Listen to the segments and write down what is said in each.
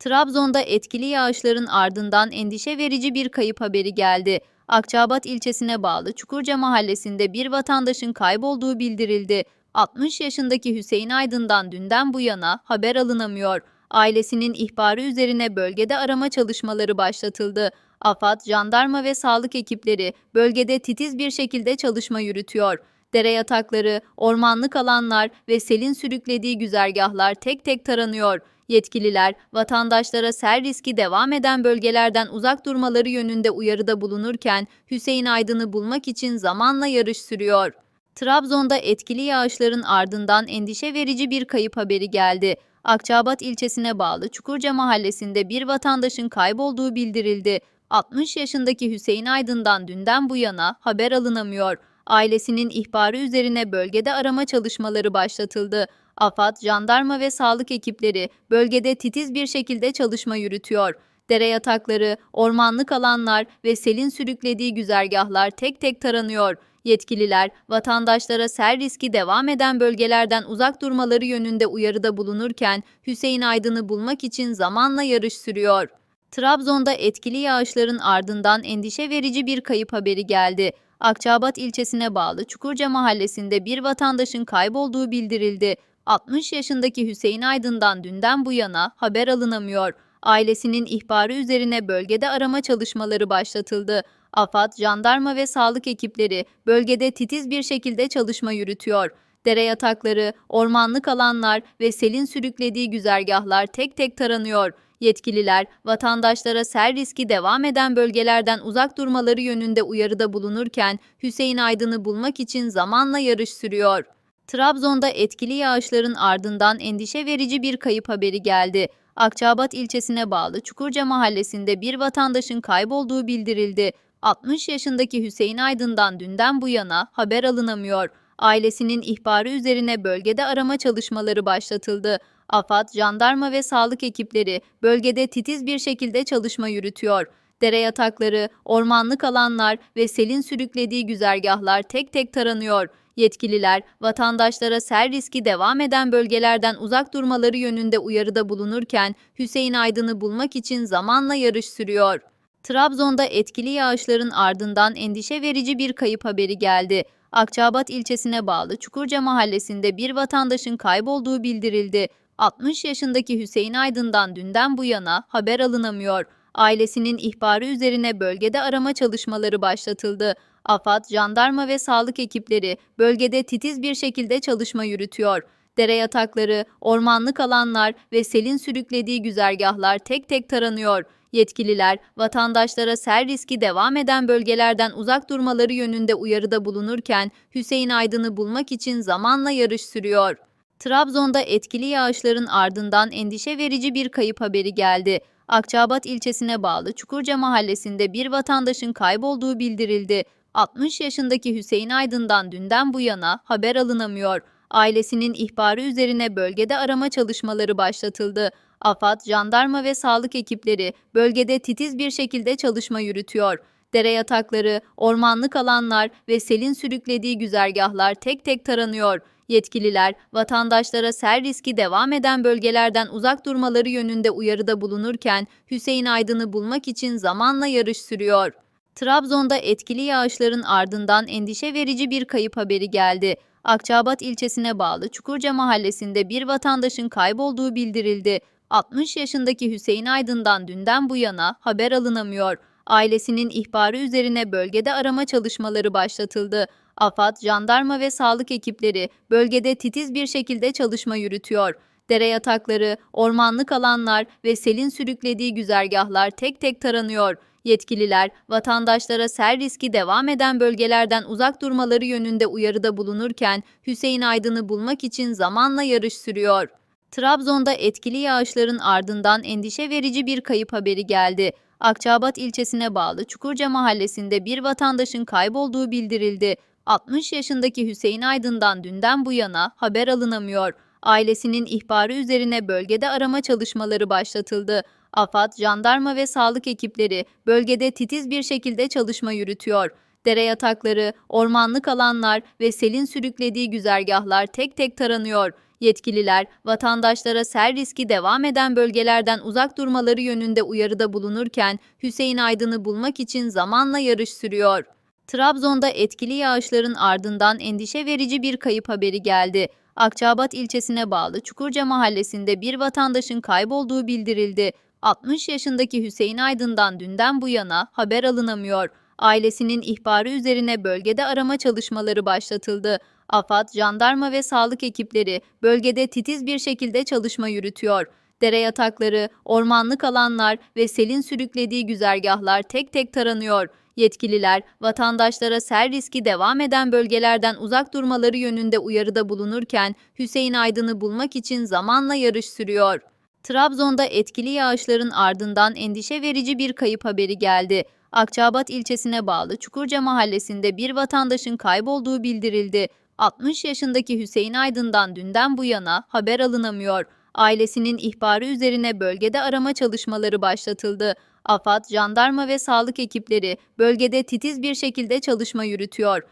Trabzon'da etkili yağışların ardından endişe verici bir kayıp haberi geldi. Akçabat ilçesine bağlı Çukurca mahallesinde bir vatandaşın kaybolduğu bildirildi. 60 yaşındaki Hüseyin Aydın'dan dünden bu yana haber alınamıyor. Ailesinin ihbarı üzerine bölgede arama çalışmaları başlatıldı. AFAD, jandarma ve sağlık ekipleri bölgede titiz bir şekilde çalışma yürütüyor. Dere yatakları, ormanlık alanlar ve selin sürüklediği güzergahlar tek tek taranıyor. Yetkililer, vatandaşlara sel riski devam eden bölgelerden uzak durmaları yönünde uyarıda bulunurken Hüseyin Aydın'ı bulmak için zamanla yarış sürüyor. Trabzon'da etkili yağışların ardından endişe verici bir kayıp haberi geldi. Akçabat ilçesine bağlı Çukurca mahallesinde bir vatandaşın kaybolduğu bildirildi. 60 yaşındaki Hüseyin Aydın'dan dünden bu yana haber alınamıyor. Ailesinin ihbarı üzerine bölgede arama çalışmaları başlatıldı. AFAD, jandarma ve sağlık ekipleri bölgede titiz bir şekilde çalışma yürütüyor. Dere yatakları, ormanlık alanlar ve selin sürüklediği güzergahlar tek tek taranıyor. Yetkililer, vatandaşlara sel riski devam eden bölgelerden uzak durmaları yönünde uyarıda bulunurken Hüseyin Aydın'ı bulmak için zamanla yarış sürüyor. Trabzon'da etkili yağışların ardından endişe verici bir kayıp haberi geldi. Akçabat ilçesine bağlı Çukurca mahallesinde bir vatandaşın kaybolduğu bildirildi. 60 yaşındaki Hüseyin Aydın'dan dünden bu yana haber alınamıyor. Ailesinin ihbarı üzerine bölgede arama çalışmaları başlatıldı. AFAD, jandarma ve sağlık ekipleri bölgede titiz bir şekilde çalışma yürütüyor. Dere yatakları, ormanlık alanlar ve selin sürüklediği güzergahlar tek tek taranıyor. Yetkililer, vatandaşlara sel riski devam eden bölgelerden uzak durmaları yönünde uyarıda bulunurken Hüseyin Aydın'ı bulmak için zamanla yarış sürüyor. Trabzon'da etkili yağışların ardından endişe verici bir kayıp haberi geldi. Akçabat ilçesine bağlı Çukurca mahallesinde bir vatandaşın kaybolduğu bildirildi. 60 yaşındaki Hüseyin Aydın'dan dünden bu yana haber alınamıyor. Ailesinin ihbarı üzerine bölgede arama çalışmaları başlatıldı. AFAD, jandarma ve sağlık ekipleri bölgede titiz bir şekilde çalışma yürütüyor. Dere yatakları, ormanlık alanlar ve selin sürüklediği güzergahlar tek tek taranıyor. Yetkililer, vatandaşlara sel riski devam eden bölgelerden uzak durmaları yönünde uyarıda bulunurken Hüseyin Aydın'ı bulmak için zamanla yarış sürüyor. Trabzon'da etkili yağışların ardından endişe verici bir kayıp haberi geldi. Akçabat ilçesine bağlı Çukurca mahallesinde bir vatandaşın kaybolduğu bildirildi. 60 yaşındaki Hüseyin Aydın'dan dünden bu yana haber alınamıyor. Ailesinin ihbarı üzerine bölgede arama çalışmaları başlatıldı. AFAD, jandarma ve sağlık ekipleri bölgede titiz bir şekilde çalışma yürütüyor. Dere yatakları, ormanlık alanlar ve selin sürüklediği güzergahlar tek tek taranıyor. Yetkililer, vatandaşlara sel riski devam eden bölgelerden uzak durmaları yönünde uyarıda bulunurken Hüseyin Aydın'ı bulmak için zamanla yarış sürüyor. Trabzon'da etkili yağışların ardından endişe verici bir kayıp haberi geldi. Akçabat ilçesine bağlı Çukurca mahallesinde bir vatandaşın kaybolduğu bildirildi. 60 yaşındaki Hüseyin Aydın'dan dünden bu yana haber alınamıyor. Ailesinin ihbarı üzerine bölgede arama çalışmaları başlatıldı. AFAD, jandarma ve sağlık ekipleri bölgede titiz bir şekilde çalışma yürütüyor. Dere yatakları, ormanlık alanlar ve selin sürüklediği güzergahlar tek tek taranıyor. Yetkililer, vatandaşlara sel riski devam eden bölgelerden uzak durmaları yönünde uyarıda bulunurken Hüseyin Aydın'ı bulmak için zamanla yarış sürüyor. Trabzon'da etkili yağışların ardından endişe verici bir kayıp haberi geldi. Akçabat ilçesine bağlı Çukurca mahallesinde bir vatandaşın kaybolduğu bildirildi. 60 yaşındaki Hüseyin Aydın'dan dünden bu yana haber alınamıyor. Ailesinin ihbarı üzerine bölgede arama çalışmaları başlatıldı. AFAD, jandarma ve sağlık ekipleri bölgede titiz bir şekilde çalışma yürütüyor. Dere yatakları, ormanlık alanlar ve selin sürüklediği güzergahlar tek tek taranıyor. Yetkililer, vatandaşlara sel riski devam eden bölgelerden uzak durmaları yönünde uyarıda bulunurken Hüseyin Aydın'ı bulmak için zamanla yarış sürüyor. Trabzon'da etkili yağışların ardından endişe verici bir kayıp haberi geldi. Akçabat ilçesine bağlı Çukurca mahallesinde bir vatandaşın kaybolduğu bildirildi. 60 yaşındaki Hüseyin Aydın'dan dünden bu yana haber alınamıyor. Ailesinin ihbarı üzerine bölgede arama çalışmaları başlatıldı. AFAD, jandarma ve sağlık ekipleri bölgede titiz bir şekilde çalışma yürütüyor. Dere yatakları, ormanlık alanlar ve selin sürüklediği güzergahlar tek tek taranıyor. Yetkililer, vatandaşlara sel riski devam eden bölgelerden uzak durmaları yönünde uyarıda bulunurken Hüseyin Aydın'ı bulmak için zamanla yarış sürüyor. Trabzon'da etkili yağışların ardından endişe verici bir kayıp haberi geldi. Akçabat ilçesine bağlı Çukurca mahallesinde bir vatandaşın kaybolduğu bildirildi. 60 yaşındaki Hüseyin Aydın'dan dünden bu yana haber alınamıyor. Ailesinin ihbarı üzerine bölgede arama çalışmaları başlatıldı. AFAD, jandarma ve sağlık ekipleri bölgede titiz bir şekilde çalışma yürütüyor. Dere yatakları, ormanlık alanlar ve selin sürüklediği güzergahlar tek tek taranıyor. Yetkililer, vatandaşlara sel riski devam eden bölgelerden uzak durmaları yönünde uyarıda bulunurken Hüseyin Aydın'ı bulmak için zamanla yarış sürüyor. Trabzon'da etkili yağışların ardından endişe verici bir kayıp haberi geldi. Akçabat ilçesine bağlı Çukurca mahallesinde bir vatandaşın kaybolduğu bildirildi. 60 yaşındaki Hüseyin Aydın'dan dünden bu yana haber alınamıyor. Ailesinin ihbarı üzerine bölgede arama çalışmaları başlatıldı. AFAD, jandarma ve sağlık ekipleri bölgede titiz bir şekilde çalışma yürütüyor.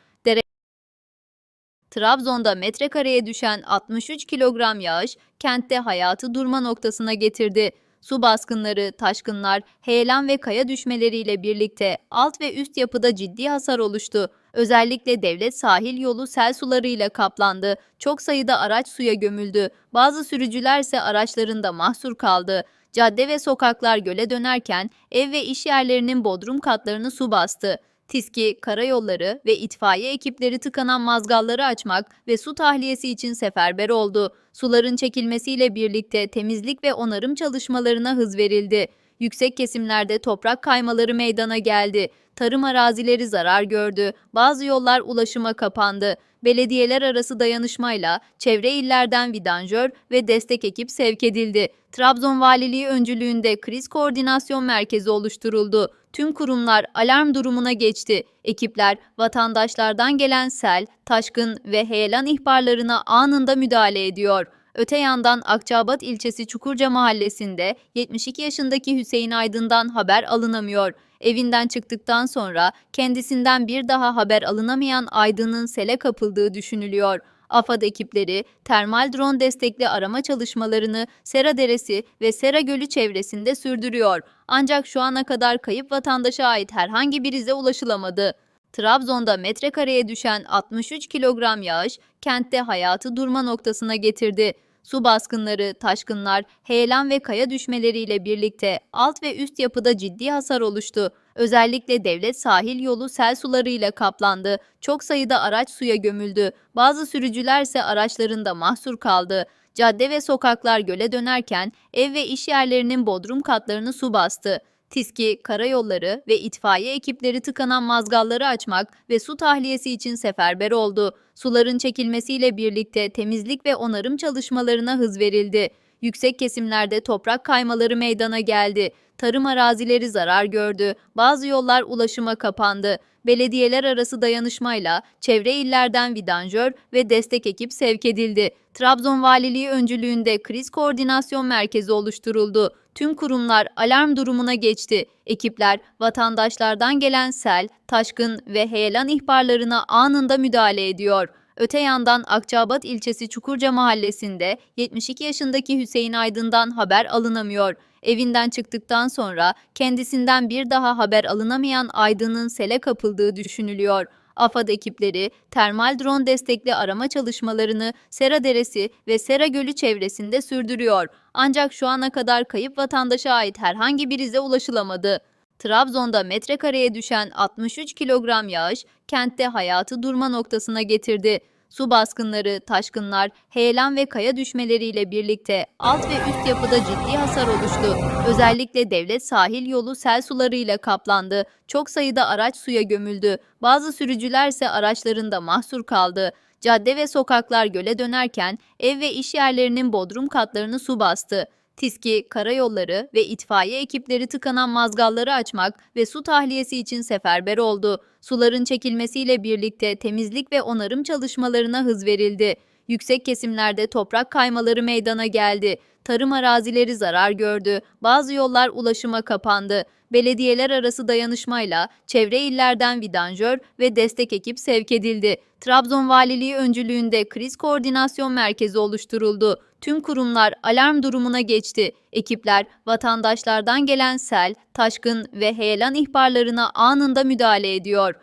Trabzon'da metrekareye düşen 63 kilogram yağış kentte hayatı durma noktasına getirdi. Su baskınları, taşkınlar, heyelan ve kaya düşmeleriyle birlikte alt ve üst yapıda ciddi hasar oluştu. Özellikle devlet sahil yolu sel sularıyla kaplandı. Çok sayıda araç suya gömüldü. Bazı sürücüler ise araçlarında mahsur kaldı. Cadde ve sokaklar göle dönerken ev ve iş yerlerinin bodrum katlarını su bastı. TİSKİ, karayolları ve itfaiye ekipleri tıkanan mazgalları açmak ve su tahliyesi için seferber oldu. Suların çekilmesiyle birlikte temizlik ve onarım çalışmalarına hız verildi. Yüksek kesimlerde toprak kaymaları meydana geldi. Tarım arazileri zarar gördü. Bazı yollar ulaşıma kapandı. Belediyeler arası dayanışmayla çevre illerden vidanjör ve destek ekip sevk edildi. Trabzon Valiliği öncülüğünde kriz koordinasyon merkezi oluşturuldu. Tüm kurumlar alarm durumuna geçti. Ekipler vatandaşlardan gelen sel, taşkın ve heyelan ihbarlarına anında müdahale ediyor. Öte yandan Akçabat ilçesi Çukurca mahallesinde 72 yaşındaki Hüseyin Aydın'dan haber alınamıyor. Evinden çıktıktan sonra kendisinden bir daha haber alınamayan Aydın'ın sele kapıldığı düşünülüyor. AFAD ekipleri termal drone destekli arama çalışmalarını Sera Deresi ve Sera Gölü çevresinde sürdürüyor. Ancak şu ana kadar kayıp vatandaşa ait herhangi bir ize ulaşılamadı. Trabzon'da metrekareye düşen 63 kilogram yağış kentte hayatı durma noktasına getirdi. Su baskınları, taşkınlar, heyelan ve kaya düşmeleriyle birlikte alt ve üst yapıda ciddi hasar oluştu. Özellikle devlet sahil yolu sel sularıyla kaplandı. Çok sayıda araç suya gömüldü. Bazı sürücüler ise araçlarında mahsur kaldı. Cadde ve sokaklar göle dönerken ev ve iş yerlerinin bodrum katlarını su bastı. TİSKİ, karayolları ve itfaiye ekipleri tıkanan mazgalları açmak ve su tahliyesi için seferber oldu. Suların çekilmesiyle birlikte temizlik ve onarım çalışmalarına hız verildi. Yüksek kesimlerde toprak kaymaları meydana geldi. Tarım arazileri zarar gördü. Bazı yollar ulaşıma kapandı. Belediyeler arası dayanışmayla çevre illerden vidanjör ve destek ekip sevk edildi. Trabzon Valiliği öncülüğünde kriz koordinasyon merkezi oluşturuldu. Tüm kurumlar alarm durumuna geçti. Ekipler vatandaşlardan gelen sel, taşkın ve heyelan ihbarlarına anında müdahale ediyor. Öte yandan Akçabat ilçesi Çukurca mahallesinde 72 yaşındaki Hüseyin Aydın'dan haber alınamıyor. Evinden çıktıktan sonra kendisinden bir daha haber alınamayan Aydın'ın sele kapıldığı düşünülüyor. AFAD ekipleri termal drone destekli arama çalışmalarını Sera Deresi ve Sera Gölü çevresinde sürdürüyor. Ancak şu ana kadar kayıp vatandaşa ait herhangi bir ize ulaşılamadı. Trabzon'da metrekareye düşen 63 kilogram yağış kentte hayatı durma noktasına getirdi. Su baskınları, taşkınlar, heyelan ve kaya düşmeleriyle birlikte alt ve üst yapıda ciddi hasar oluştu. Özellikle devlet sahil yolu sel sularıyla kaplandı. Çok sayıda araç suya gömüldü. Bazı sürücüler ise araçlarında mahsur kaldı. Cadde ve sokaklar göle dönerken ev ve iş yerlerinin bodrum katlarını su bastı. TİSKİ, karayolları ve itfaiye ekipleri tıkanan mazgalları açmak ve su tahliyesi için seferber oldu. Suların çekilmesiyle birlikte temizlik ve onarım çalışmalarına hız verildi. Yüksek kesimlerde toprak kaymaları meydana geldi. Tarım arazileri zarar gördü. Bazı yollar ulaşıma kapandı. Belediyeler arası dayanışmayla çevre illerden vidanjör ve destek ekip sevk edildi. Trabzon Valiliği öncülüğünde kriz koordinasyon merkezi oluşturuldu. Tüm kurumlar alarm durumuna geçti. Ekipler vatandaşlardan gelen sel, taşkın ve heyelan ihbarlarına anında müdahale ediyor.